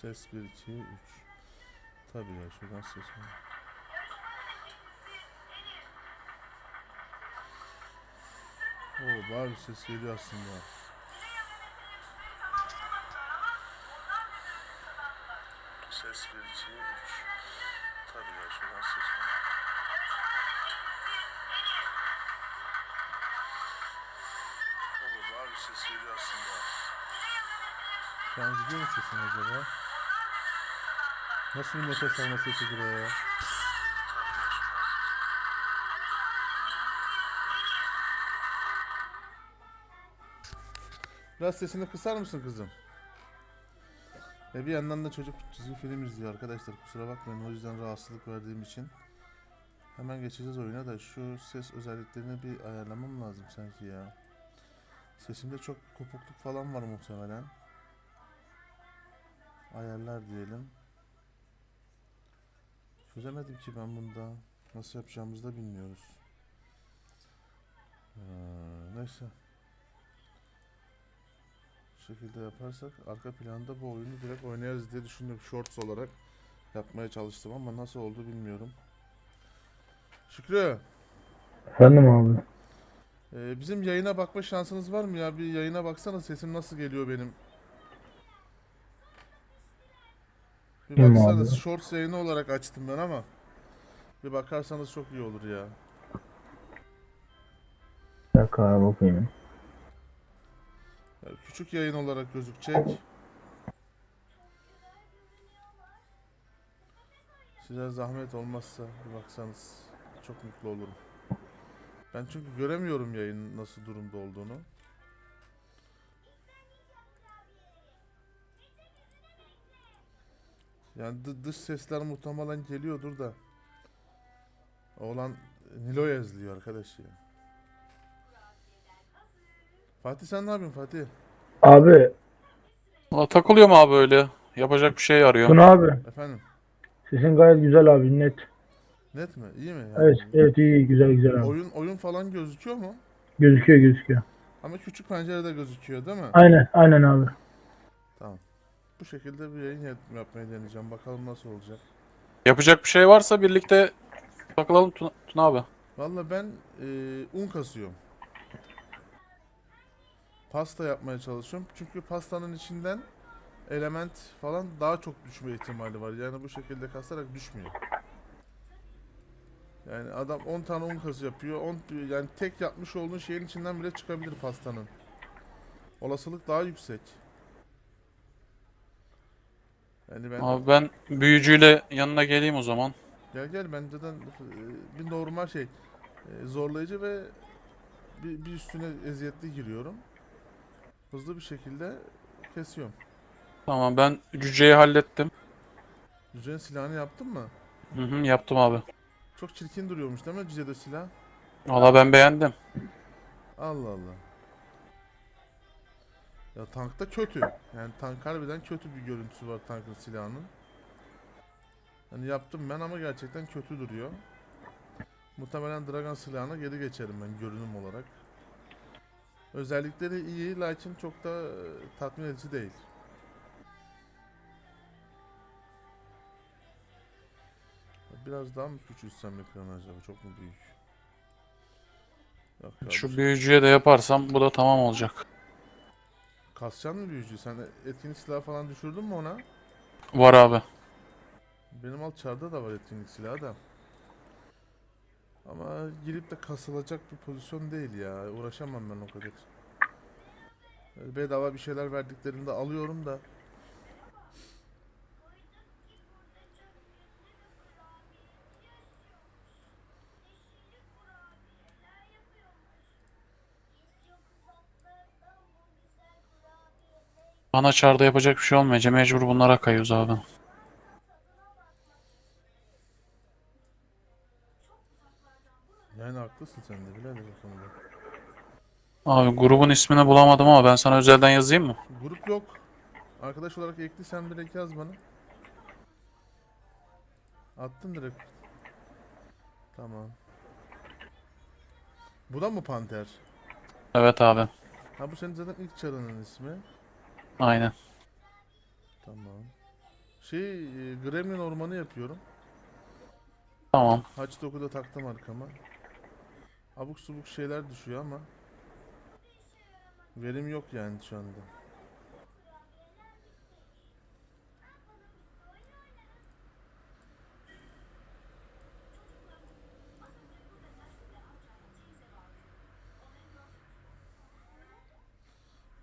Ses 1, 2, 3. Tabii ya şuradan ses var. Oo bağır bir ses geliyor aslında. Nasıl bir nefes alma sesidir o ya? Biraz sesini kısar mısın kızım? Ve bir yandan da çocuk çizgi film izliyor arkadaşlar. Kusura bakmayın o yüzden rahatsızlık verdiğim için. Hemen geçeceğiz oyuna da şu ses özelliklerini bir ayarlamam lazım sanki ya. Sesimde çok kopukluk falan var muhtemelen. Ayarlar diyelim. Çözemedim ki ben bunda. Nasıl yapacağımızı da bilmiyoruz. Ee, neyse. Bu şekilde yaparsak arka planda bu oyunu direkt oynarız diye düşündüm. Shorts olarak yapmaya çalıştım ama nasıl oldu bilmiyorum. Şükrü, Efendim abi. e, bizim yayına bakma şansınız var mı ya? Bir yayına baksana sesim nasıl geliyor benim. Bir Kim baksanız abi? shorts yayını olarak açtım ben ama bir bakarsanız çok iyi olur ya. Bir dakika abi bakayım. Ya Küçük yayın olarak gözükecek. Size zahmet olmazsa bir baksanız çok mutlu olurum. Ben çünkü göremiyorum yayının nasıl durumda olduğunu. Yani dı- dış sesler muhtemelen geliyordur da. Oğlan Nilo'ya izliyor arkadaş ya. Fatih sen ne yapıyorsun Fatih? Abi Valla takılıyor mu abi öyle? Yapacak bir şey arıyor. Tuna abi. Efendim Sesin gayet güzel abi net. net mi? İyi mi? Yani Evet evet iyi iyi, güzel güzel abi. Oyun oyun falan gözüküyor mu? Gözüküyor gözüküyor. Ama küçük pencerede gözüküyor değil mi? Aynen aynen abi. Bu şekilde bir yayın yap- yapmayı deneyeceğim. Bakalım nasıl olacak. Yapacak bir şey varsa birlikte takılalım Tuna, Tuna abi. Valla ben e, un kasıyorum. Pasta yapmaya çalışıyorum. Çünkü pastanın içinden element falan daha çok düşme ihtimali var. Yani bu şekilde kasarak düşmüyor. Yani adam 10 tane un kası yapıyor. 10 yani tek yapmış olduğu şeyin içinden bile çıkabilir pastanın. Olasılık daha yüksek. Yani ben Abi ben büyücüyle yanına geleyim o zaman. Gel gel ben zaten e, bir normal şey e, zorlayıcı ve bir, bir üstüne eziyetli giriyorum. Hızlı bir şekilde kesiyorum. Tamam ben cüceyi hallettim. Cücenin silahını yaptın mı? Hı hı, yaptım abi. Çok çirkin duruyormuş değil mi cücede silah? Valla ben beğendim. Allah Allah. Ya tankta kötü. Yani tank harbiden kötü bir görüntüsü var tankın silahının. Hani yaptım ben ama gerçekten kötü duruyor. Muhtemelen Dragon silahına geri geçerim ben görünüm olarak. Özellikleri iyi lakin çok da e, tatmin edici değil. Biraz daha mı küçültsem ekranı acaba? Çok mu büyük? Yok Şu büyücüye de yaparsam bu da tamam olacak. Kasacaksın mı büyücü? Sen etkinlik silahı falan düşürdün mü ona? Var abi. Benim alt çarda da var etkinlik silahı da. Ama girip de kasılacak bir pozisyon değil ya. Uğraşamam ben o kadar. Bedava bir şeyler verdiklerinde alıyorum da. Bana çarda yapacak bir şey olmayınca mecbur bunlara kayıyoruz abi. Yani haklısın sen de birader o konuda. Abi grubun ismini bulamadım ama ben sana özelden yazayım mı? Grup yok. Arkadaş olarak ekli sen direkt yaz bana. Attım direkt. Tamam. Bu da mı Panter? Evet abi. Ha bu senin zaten ilk çarının ismi. Aynen. Tamam. Şey e, Gremlin ormanı yapıyorum. Tamam. Haç doku da taktım arkama. Abuk subuk şeyler düşüyor ama verim yok yani şu anda.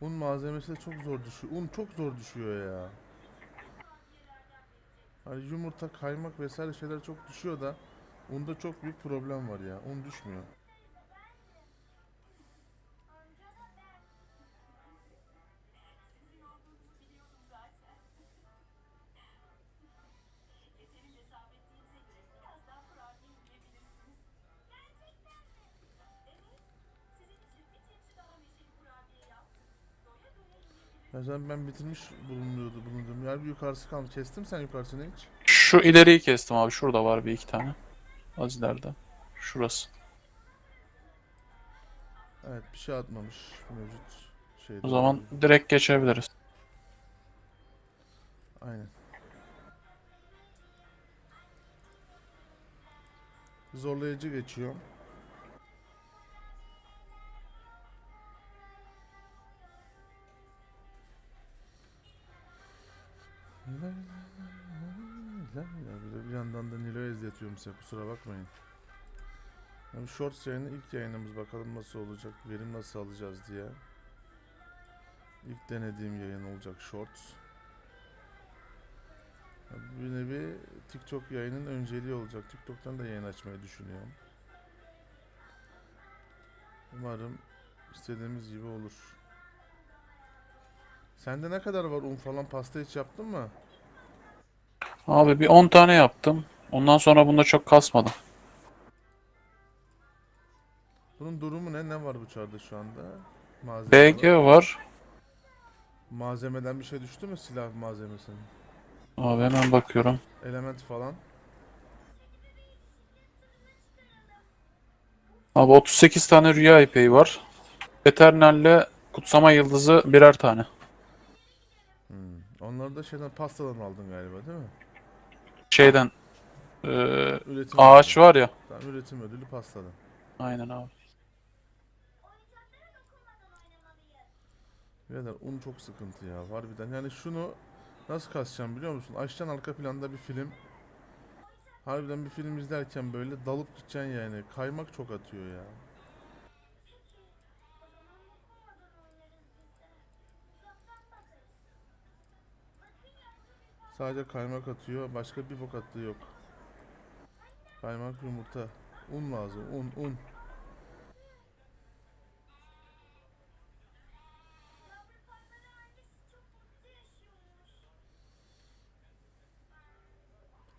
Un malzemesi de çok zor düşüyor. Un çok zor düşüyor ya. Hani yumurta, kaymak vesaire şeyler çok düşüyor da unda çok büyük problem var ya. Un düşmüyor. Ya sen ben bitirmiş bulunuyordu bulunduğum yer bir yukarısı kaldı. Kestim sen yukarısını hiç. Şu ileriyi kestim abi. Şurada var bir iki tane. Az ileride. Şurası. Evet bir şey atmamış mevcut şeyde. O zaman direkt geçebiliriz. Aynen. Zorlayıcı geçiyor. Bir yandan da Nilo'ya izletiyorum size kusura bakmayın. Yani Shorts yayını ilk yayınımız bakalım nasıl olacak, verim nasıl alacağız diye. İlk denediğim yayın olacak Shorts. Ya Bir nevi TikTok yayının önceliği olacak. TikTok'tan da yayın açmayı düşünüyorum. Umarım istediğimiz gibi olur. Sende ne kadar var un falan pasta hiç yaptın mı? Abi bir 10 tane yaptım. Ondan sonra bunda çok kasmadım. Bunun durumu ne? Ne var bu çarda şu anda? Malzeme BG var. Malzemeden bir şey düştü mü silah malzemesinin? Abi hemen bakıyorum. Element falan. Abi 38 tane rüya ipeği var. Eternal'le kutsama yıldızı birer tane. Onları da şeyden pastadan aldın galiba değil mi? Şeyden eee, Üretim ağaç ödülü. var ya. Tamam, üretim ödülü pastadan. Aynen abi. Birader un çok sıkıntı ya harbiden. Yani şunu nasıl kasacağım biliyor musun? Açacaksın arka planda bir film. Harbiden bir film izlerken böyle dalıp gideceksin yani. Kaymak çok atıyor ya. Sadece kaymak atıyor. Başka bir bok attığı yok. Kaymak yumurta. Un lazım. Un un.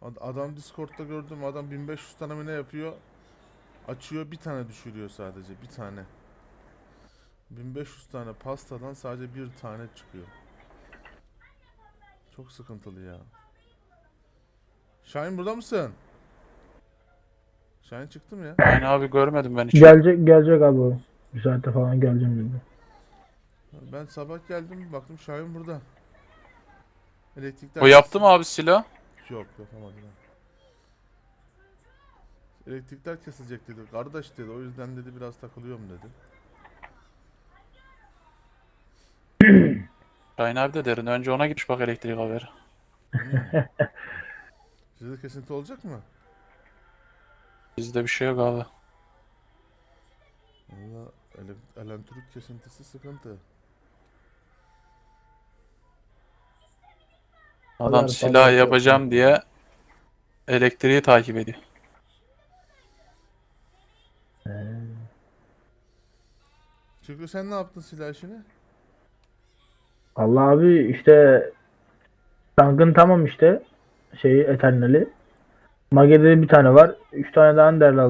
Ad- Adam Discord'da gördüm adam 1500 tane mi ne yapıyor? Açıyor bir tane düşürüyor sadece bir tane. 1500 tane pastadan sadece bir tane çıkıyor. Çok sıkıntılı ya. Şahin burada mısın? Şahin çıktım ya. Aynen abi görmedim ben hiç. Gelecek gelecek abi o. Bir saatte falan geleceğim dedi. Ben sabah geldim baktım Şahin burada. Elektrikler O yaptı mı abi silah? Yok yapamadım. Elektrikler kesilecek dedi. Kardeş dedi. O yüzden dedi biraz takılıyorum dedi. Şahin abi de derin. Önce ona gitmiş bak elektrik haberi. Sizde kesinti olacak mı? Bizde bir şey yok abi. Valla ele- elektrik kesintisi sıkıntı. Adam Kadar silah yapacağım yok. diye elektriği takip ediyor. Şükrü sen ne yaptın silah işini? Allah abi işte Tankın tamam işte şeyi Eternal'i. Mage'de bir tane var. Üç tane daha Under'le aldım.